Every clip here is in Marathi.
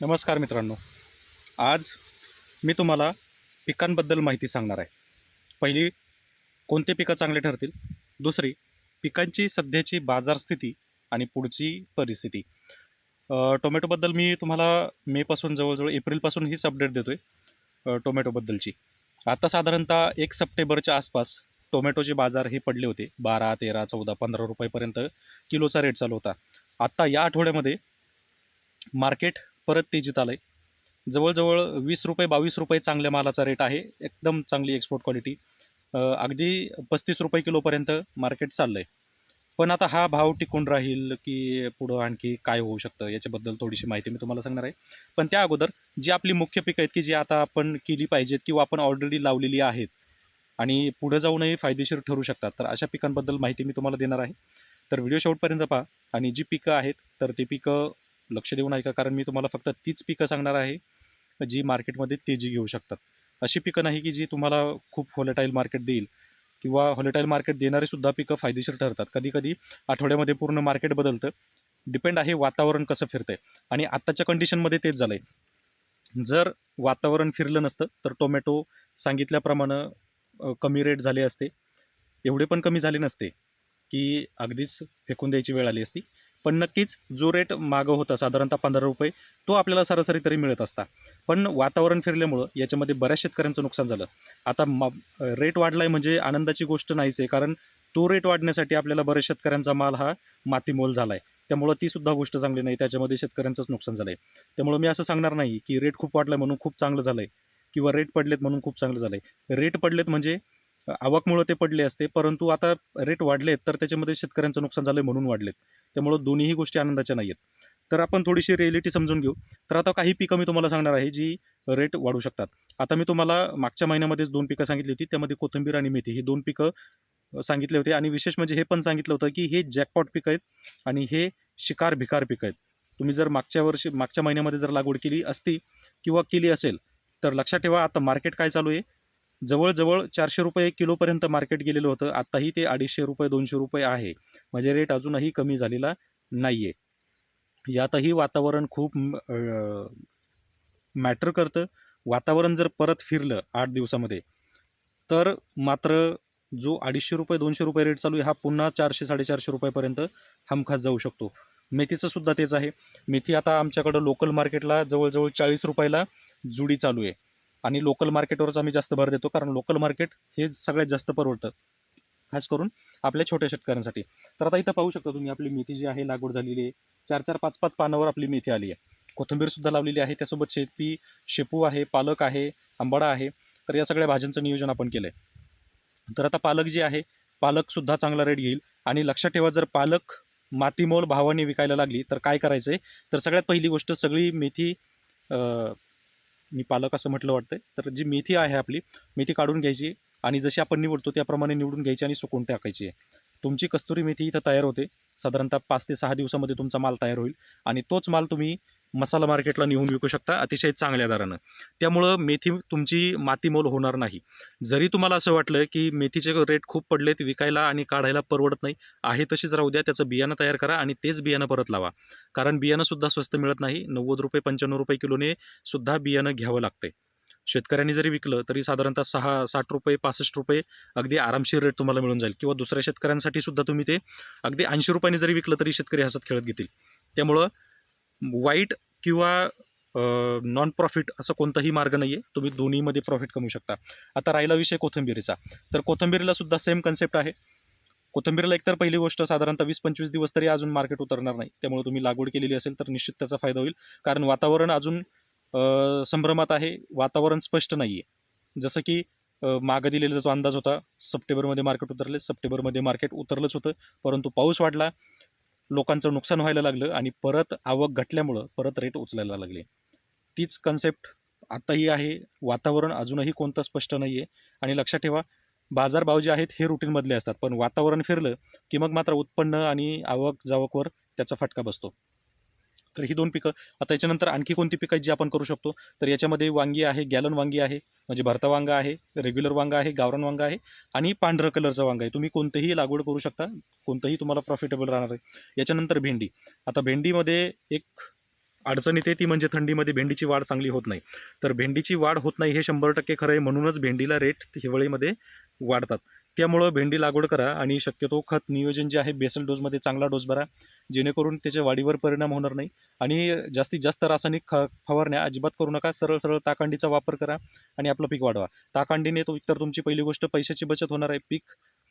नमस्कार मित्रांनो. आज मी तुम्हाला पिकांबद्दल माहिती सांगणार आहे. पहिली कोणते पिकं चांगले ठरतील? दुसरी पिकांची सध्याची बाजार स्थिती आणि पुढची परिस्थिती. टोमॅटोबद्दल मी तुम्हाला मेपासून जवळजवळ एप्रिलपासून हीच अपडेट देतो आहे टोमॅटोबद्दलची. आता साधारणतः एक सप्टेंबरच्या आसपास टोमॅटोचे बाजार हे पडले होते. बारा तेरा चौदा पंधरा रुपयेपर्यंत किलोचा रेट चालू होता. आत्ता या आठवड्यामध्ये मार्केट परत तेजीत आलं आहे जवळजवळ वीस रुपये बावीस रुपये चांगल्या मालाचा रेट आहे. एकदम चांगली एक्सपोर्ट क्वालिटी अगदी पस्तीस रुपये किलोपर्यंत मार्केट चाललं आहे पण आता हा भाव टिकून राहील की पुढं आणखी काय होऊ शकतं याच्याबद्दल थोडीशी माहिती मी तुम्हाला सांगणार आहे. पण त्या अगोदर जी आपली मुख्य पिकं आहेत की जी आता आपण केली पाहिजेत किंवा आपण ऑलरेडी लावलेली आहेत आणि पुढे जाऊनही फायदेशीर ठरू शकतात तर अशा पिकांबद्दल माहिती मी तुम्हाला देणार आहे. तर व्हिडिओ शेवटपर्यंत पहा आणि जी पिकं आहेत तर ती पिकं लक्ष देऊन ऐका कारण मी तुम्हाला फक्त तीच पिकं सांगणार आहे जी मार्केटमध्ये तेजी घेऊ शकतात. अशी पिकं नाही की जी तुम्हाला खूप व्हॉलेटाईल मार्केट देईल किंवा होलेटाईल मार्केट देणारी सुद्धा पिकं फायदेशीर ठरतात. कधी कधी आठवड्यामध्ये पूर्ण मार्केट बदलतं डिपेंड आहे वातावरण कसं फिरतंय. आणि आत्ताच्या कंडिशनमध्ये तेच झालं आहे जर वातावरण फिरलं नसतं तर टोमॅटो सांगितल्याप्रमाणे कमी रेट झाले असते. एवढे पण कमी झाले नसते की अगदीच फेकून द्यायची वेळ आली असती. पण नक्कीच जो रेट मागं होता साधारणतः पंधरा रुपये तो आपल्याला सरासरी तरी मिळत असता. पण वातावरण फिरल्यामुळं याच्यामध्ये बऱ्याच शेतकऱ्यांचं नुकसान झालं. आता मा रेट वाढला आहे म्हणजे आनंदाची गोष्ट नाहीच आहे कारण तो रेट वाढण्यासाठी आपल्याला बऱ्याच शेतकऱ्यांचा माल हा मातीमोल झाला आहे त्यामुळं तीसुद्धा गोष्ट चांगली नाही त्याच्यामध्ये शेतकऱ्यांचंच नुकसान झालं आहे त्यामुळं मी असं सांगणार नाही की रेट खूप वाढला म्हणून खूप चांगलं झालं आहे किंवा रेट पडलेत म्हणून खूप चांगलं झालं आहे रेट पडलेत म्हणजे आवकमुळं ते पडले असते परंतु आता रेट वाढलेत तर त्याच्यामध्ये शेतकऱ्यांचं नुकसान झालं म्हणून वाढलेत. त्यामुळं दोन्हीही गोष्टी आनंदाच्या नाही आहेत तर आपण थोडीशी रिएलिटी समजून घेऊ. तर आता काही पिकं मी तुम्हाला सांगणार आहे जी रेट वाढू शकतात. आता मी तुम्हाला मागच्या महिन्यामध्येच दोन पिकं सांगितली होती त्यामध्ये कोथिंबीर आणि मेथी ही दोन पिकं सांगितले होते. आणि विशेष म्हणजे हे पण सांगितलं होतं की हे जॅकपॉट पिकं आहेत आणि हे शिकार भिकार पिकं आहेत. तुम्ही जर मागच्या वर्षी मागच्या महिन्यामध्ये जर लागवड केली असती किंवा केली असेल तर लक्षात ठेवा आता मार्केट काय चालू आहे? जवळजवळ चारशे रुपये किलोपर्यंत मार्केट गेलेलं होतं. आत्ताही ते अडीचशे रुपये दोनशे रुपये आहे. म्हणजे रेट अजूनही कमी झालेला नाही आहे यातही वातावरण खूप मॅटर करतं. वातावरण जर परत फिरलं आठ दिवसामध्ये तर मात्र जो अडीचशे रुपये दोनशे रुपये रेट चालू आहे हा पुन्हा चारशे साडेचारशे रुपयापर्यंत हमखास जाऊ शकतो. मेथीचं सुद्धा तेच आहे. मेथी आता आमच्याकडं लोकल मार्केटला जवळजवळ चाळीस रुपयाला जुडी चालू आहे. आणि लोकल मार्केटवरच आम्ही जास्त भर देतो. कारण लोकल मार्केट हे सगळ्यात जास्त परवडतं. खास करून आपल्या छोट्या शेतकऱ्यांसाठी. तर आता इथं पाहू शकता तुम्ही आपली मेथी जी आहे लागवड झालेली आहे. चार चार पाच पाच पानावर आपली मेथी आली आहे. कोथिंबीरसुद्धा लावलेली आहे त्यासोबत शेती शेपू आहे पालक आहे आंबाडा आहे. तर या सगळ्या भाज्यांचं नियोजन आपण केलं आहे तर आता पालक जे आहे पालकसुद्धा चांगला रेट घेईल. आणि लक्षात ठेवा जर पालक मातीमोल भावाने विकायला लागली तर काय करायचं आहे तर सगळ्यात पहिली गोष्ट सगळी मेथी मी पालक असं म्हटलं वाटतं तर जी मेथी आहे आपली मेथी काढून घ्यायची आणि जशी आपण निवडतो त्याप्रमाणे निवडून घ्यायची आणि सुकून टाकायची आहे. तुमची कस्तुरी मेथी इथं तयार होते. साधारणतः पाच ते सहा दिवसामध्ये तुमचा माल तयार होईल आणि तोच माल तुम्ही मसाला मार्केटला नेऊन विकू शकता अतिशय चांगल्या दरानं. त्यामुळं मेथी तुमची मातीमोल होणार नाही. जरी तुम्हाला असं वाटलं की मेथीचे रेट खूप पडलेत विकायला आणि काढायला परवडत नाही आहे तशीच राहू द्या त्याचं बियाणं तयार करा आणि तेच बियाणं परत लावा. कारण बियाणंसुद्धा स्वस्त मिळत नाही नव्वद रुपये पंच्याण्णव रुपये किलोने सुद्धा बियाणं घ्यावं लागते शेतकऱ्यांनी जरी विकलं तरी साधारणतः सहा साठ रुपये पासष्ट रुपये अगदी आरामशीर रेट तुम्हाला मिळून जाईल. किंवा दुसऱ्या शेतकऱ्यांसाठी सुद्धा तुम्ही ते अगदी ऐंशी रुपयांनी जरी विकलं तरी शेतकरी हसत खेळत घेतील. त्यामुळं वाईट किंवा नॉन प्रॉफिट असं कोणताही मार्ग नाही आहे तुम्ही दोन्हीमध्ये प्रॉफिट कमवू शकता. आता राहिला विषय कोथिंबिरीचा. तर कोथंबिरीला सुद्धा सेम कन्सेप्ट आहे. कोथिंबीरला एकतर पहिली गोष्ट साधारणतः वीस पंचवीस दिवस तरी अजून मार्केट उतरणार नाही. त्यामुळे तुम्ही लागवड केलेली असेल तर निश्चित त्याचा फायदा होईल. कारण वातावरण अजून संभ्रमात आहे. वातावरण स्पष्ट नाही आहे जसं की मागं दिलेला जो अंदाज होता सप्टेंबरमध्ये मार्केट उतरले. सप्टेंबरमध्ये मार्केट उतरलंच होतं. परंतु पाऊस वाढला. लोकांचं नुकसान व्हायला लागलं आणि परत आवक घटल्यामुळं परत रेट उचलायला लागले. तीच कन्सेप्ट आत्ताही आहे. वातावरण अजूनही कोणतं स्पष्ट नाही आहे आणि लक्षात ठेवा बाजारभाव जे आहेत हे रुटीनमधले असतात. पण वातावरण फिरलं की मग मात्र उत्पन्न आणि आवक जावकवर त्याचा फटका बसतो. तर ही दोन पिकं. आता याच्यानंतर आणखी कोणती पिकं आहेत जी आपण करू शकतो? तर याच्यामध्ये वांगी आहे गॅलन वांगी आहे म्हणजे भरता वांगा आहे रेग्युलर वांगा आहे गावरान वांगा आहे आणि पांढरं कलरचं वांगा आहे. तुम्ही कोणतेही लागवड करू शकता कोणतंही तुम्हाला प्रॉफिटेबल राहणार आहे. याच्यानंतर भेंडी. आता भेंडीमध्ये एक अडचण येते ती म्हणजे थंडीमध्ये भेंडीची वाढ चांगली होत नाही. तर भेंडीची वाढ होत नाही हे शंभर टक्के खरं आहे म्हणूनच भेंडीला रेट हिवाळीमध्ये वाढतात. त्यामुळं भेंडी लागवड करा आणि शक्यतो खत नियोजन जे आहे बेसल डोसमध्ये चांगला डोस भरा जेणेकरून त्याच्या वाढीवर परिणाम होणार नाही. आणि जास्तीत जास्त रासायनिक ख फवारण्या अजिबात करू नका सरळ सरळ ताकांडीचा वापर करा आणि आपलं पीक वाढवा. ताकांडीने तो तर तुमची पहिली गोष्ट पैशाची बचत होणार आहे पीक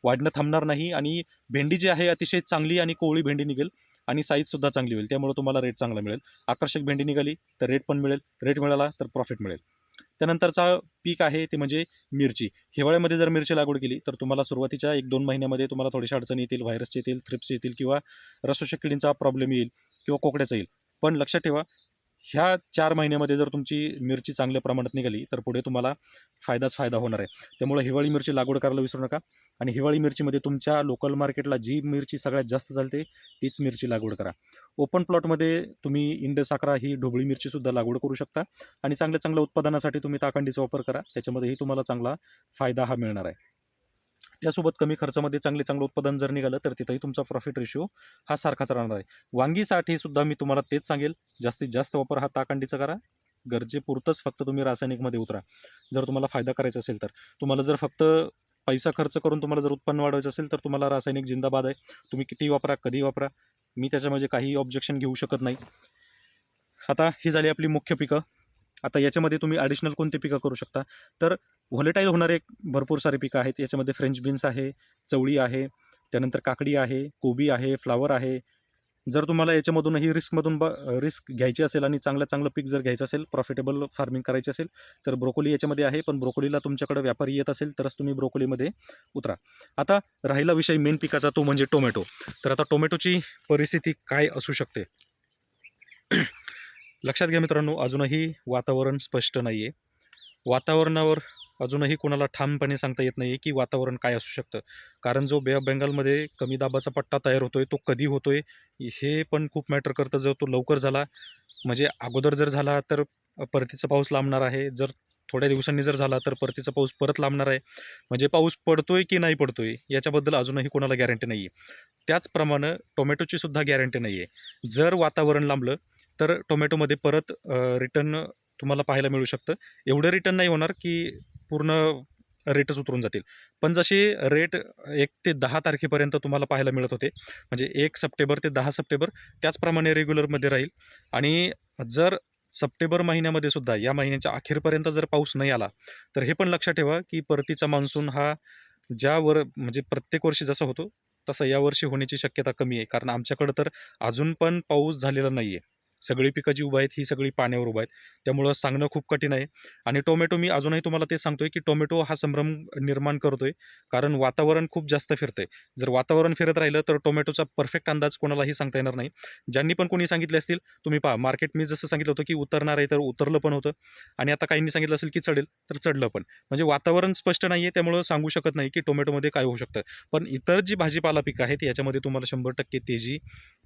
वाढणं थांबणार नाही आणि भेंडी जी आहे अतिशय चांगली आणि कोवळी भेंडी निघेल आणि साईजसुद्धा चांगली होईल. त्यामुळे तुम्हाला रेट चांगला मिळेल. आकर्षक भेंडी निघाली तर रेट पण मिळेल. रेट मिळाला तर प्रॉफिट मिळेल. त्यानंतरचा पीक आहे ते म्हणजे मिरची. हिवाळ्यामध्ये जर मिरची लागवड केली तर तुम्हाला सुरुवातीच्या एक दोन महिन्यामध्ये तुम्हाला थोडीशा अडचणी येतील व्हायरसचे येतील थ्रिप्स येतील किंवा रसोशक किडींचा प्रॉब्लेम येईल किंवा कोकड्याचा येईल. पण लक्षात ठेवा ह्या चार महिन्यामध्ये जर तुमची मिरची चांगल्या प्रमाणात निघाली तर पुढे तुम्हाला फायदाच फायदा होणार आहे. त्यामुळे हिवाळी मिरची लागवड करायला विसरू नका आणि हिवाळी मिरचीमध्ये तुमच्या लोकल मार्केटला जी मिरची सगळ्यात जास्त चालते तीच मिरची लागवड करा. ओपन प्लॉटमध्ये तुम्ही इंडस अकरा ही ढोबळी मिरचीसुद्धा लागवड करू शकता आणि चांगल्या चांगल्या उत्पादनासाठी तुम्ही ताकंडीचा वापर करा त्याच्यामध्येही तुम्हाला चांगला फायदा हा मिळणार आहे. त्यासोबत कमी खर्चामध्ये चांगले चांगलं उत्पादन जर निघालं तर तिथंही तुमचा प्रॉफिट रेशिओ हा सारखाच राहणार आहे. वांगीसाठी सुद्धा मी तुम्हाला तेच सांगेल जास्तीत जास्त वापर हा ताकांडीचा करा. गरजेपुरतंच फक्त तुम्ही रासायनिकमध्ये उतरा. जर तुम्हाला फायदा करायचा असेल तर. तुम्हाला जर फक्त पैसा खर्च करून तुम्हाला जर उत्पन्न वाढवायचं असेल तर तुम्हाला रासायनिक जिंदाबाद आहे. तुम्ही किती वापरा कधी वापरा. मी त्याच्यामध्ये काही ऑब्जेक्शन घेऊ शकत नाही. आता ही झाली आपली मुख्य पिकं. आता याच्यामध्ये तुम्ही ॲडिशनल कोणते पिकं करू शकता? तर व्हॉलेटाईल होणारे भरपूर सारे पिकं आहेत. याच्यामध्ये फ्रेंच बीन्स आहे चवळी आहे त्यानंतर काकडी आहे कोबी आहे फ्लावर आहे. जर तुम्हाला याच्यामधूनही रिस्कमधून ब रिस्क घ्यायची असेल आणि चांगलं चांगलं पीक जर घ्यायचं असेल प्रॉफिटेबल फार्मिंग करायची असेल तर ब्रोकोली याच्यामध्ये आहे. पण ब्रोकोलीला तुमच्याकडे व्यापारी येत असेल तरच तुम्ही ब्रोकोलीमध्ये उतरा. आता राहिला विषय मेन पिकाचा तो म्हणजे टोमॅटो तर आता टोमॅटोची परिस्थिती काय असू शकते? लक्षात घ्या मित्रांनो अजूनही वातावरण स्पष्ट नाही आहे वातावरणावर अजूनही कोणाला ठामपणे सांगता येत नाही आहे की वातावरण काय असू शकतं. कारण जो बे ऑफ बेंगालमध्ये कमी दाबाचा पट्टा तयार होतो आहे तो कधी होतो आहे हे पण खूप मॅटर करतं. जर तो लवकर झाला म्हणजे अगोदर जर झाला तर परतीचा पाऊस लांबणार आहे. जर थोड्या दिवसांनी जर झाला तर परतीचा पाऊस परत लांबणार आहे. म्हणजे पाऊस पडतोय की नाही पडतोय याच्याबद्दल अजूनही कोणाला गॅरंटी नाही आहे त्याचप्रमाणे टोमॅटोची सुद्धा गॅरंटी नाही आहे जर वातावरण लांबलं तर टोमॅटोमध्ये परत रिटर्न तुम्हाला पाहायला मिळू शकतं. एवढं रिटर्न नाही होणार की पूर्ण रेटच उतरून जातील. पण जसे रेट एक ते दहा तारखेपर्यंत तुम्हाला पाहायला मिळत होते म्हणजे एक सप्टेंबर ते दहा सप्टेंबर त्याचप्रमाणे रेग्युलरमध्ये राहील. आणि जर सप्टेंबर महिन्यामध्ये सुद्धा या महिन्याच्या अखेरपर्यंत जर पाऊस नाही आला तर हे पण लक्षात ठेवा की परतीचा मान्सून हा ज्यावर म्हणजे प्रत्येक वर्षी जसा होतो तसं यावर्षी होण्याची शक्यता कमी आहे. कारण आमच्याकडं तर अजून पण पाऊस झालेला नाही आहे सगळी पिकं जी उभं आहेत ही सगळी पाण्यावर उभं आहेत. त्यामुळं सांगणं खूप कठीण आहे. आणि टोमॅटो मी अजूनही तुम्हाला ते सांगतोय की टोमॅटो हा संभ्रम निर्माण करतोय. कारण वातावरण खूप जास्त फिरतंय. जर वातावरण फिरत राहिलं तर टोमॅटोचा परफेक्ट अंदाज कोणालाही सांगता येणार नाही. ज्यांनी पण कोणी सांगितले असतील तुम्ही पहा मार्केट मी जसं सांगितलं होतं की उतरणार आहे तर उतरलं पण होतं. आणि आता काहींनी सांगितलं असेल की चढेल तर चढलं पण. म्हणजे वातावरण स्पष्ट नाही आहे त्यामुळं सांगू शकत नाही की टोमॅटोमध्ये काय होऊ शकतं. पण इतर जी भाजीपाला पिकं आहेत याच्यामध्ये तुम्हाला शंभर टक्के तेजी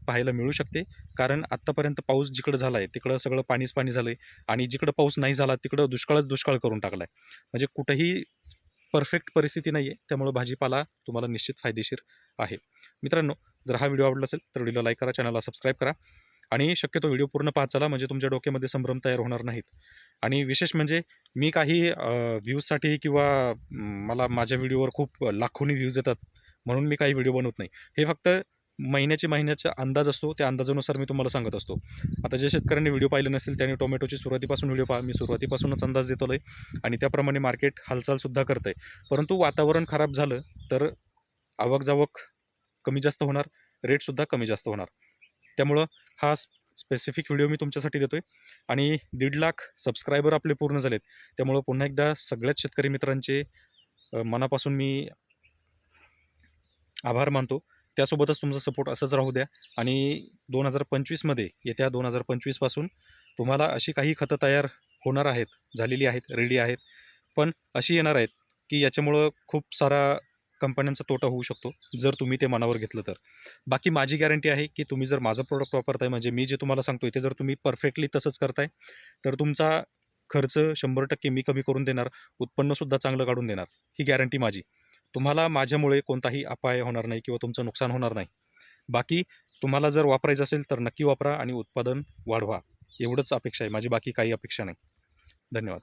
पाहायला मिळू शकते. कारण आत्तापर्यंत पाऊस जिकडं झाला आहे तिकडं सगळं पाणीच पाणी झालं आहे आणि जिकडं पाऊस नाही झाला तिकडं दुष्काळच दुष्काळ करून टाकला आहे म्हणजे कुठंही परफेक्ट परिस्थिती नाही आहे त्यामुळं भाजीपाला तुम्हाला निश्चित फायदेशीर आहे. मित्रांनो जर हा व्हिडिओ आवडला असेल तर व्हिडिओला लाईक करा चॅनलला सबस्क्राईब करा आणि शक्यतो व्हिडिओ पूर्ण पाहत चला म्हणजे तुमच्या डोक्यामध्ये संभ्रम तयार होणार नाहीत. आणि विशेष म्हणजे मी काही व्ह्यूजसाठी किंवा मला माझ्या व्हिडिओवर खूप लाखोनी व्ह्यूज येतात म्हणून मी काही व्हिडिओ बनवत नाही. हे फक्त महिन्याचे महिन्याचा अंदाज असतो त्या अंदाजानुसार मी तुम्हाला सांगत असतो. आता जे शेतकऱ्यांनी व्हिडिओ पाहिले नसेल त्याने टोमॅटोची सुरुवातीपासून व्हिडिओ पहा मी सुरुवातीपासूनच अंदाज देतो आहे आणि त्याप्रमाणे मार्केट हालचालसुद्धा करतं आहे परंतु वातावरण खराब झालं तर आवक जावक कमी जास्त होणार रेटसुद्धा कमी जास्त होणार. त्यामुळं हा स्पेसिफिक व्हिडिओ मी तुमच्यासाठी देतो आहे आणि दीड लाख सबस्क्रायबर आपले पूर्ण झालेत. त्यामुळं पुन्हा एकदा सगळ्याच शेतकरी मित्रांचे मनापासून मी आभार मानतो. त्यासोबतच तुमचा सपोर्ट असंच राहू द्या. आणि दोन हजार पंचवीसमध्ये येत्या दोन हजार पंचवीसपासून तुम्हाला अशी काही खतं तयार होणार आहेत झालेली आहेत रेडी आहेत. पण अशी येणार आहेत की याच्यामुळं खूप सारा कंपन्यांचा तोटा होऊ शकतो जर तुम्ही ते मनावर घेतलं तर. बाकी माझी गॅरंटी आहे की तुम्ही जर माझं प्रोडक्ट वापरताय म्हणजे मी जे तुम्हाला सांगतोय ते जर तुम्ही परफेक्टली तसंच करताय तर तुमचा खर्च शंभर टक्के मी कमी करून देणार उत्पन्नसुद्धा चांगलं काढून देणार. ही गॅरंटी माझी. तुम्हाला माझ्यामुळे कोणताही अपाय होणार नाही किंवा तुमचं नुकसान होणार नाही. बाकी तुम्हाला जर वापरायचं असेल तर नक्की वापरा आणि उत्पादन वाढवा. एवढंच अपेक्षा आहे. माझी बाकी काही अपेक्षा नाही. धन्यवाद.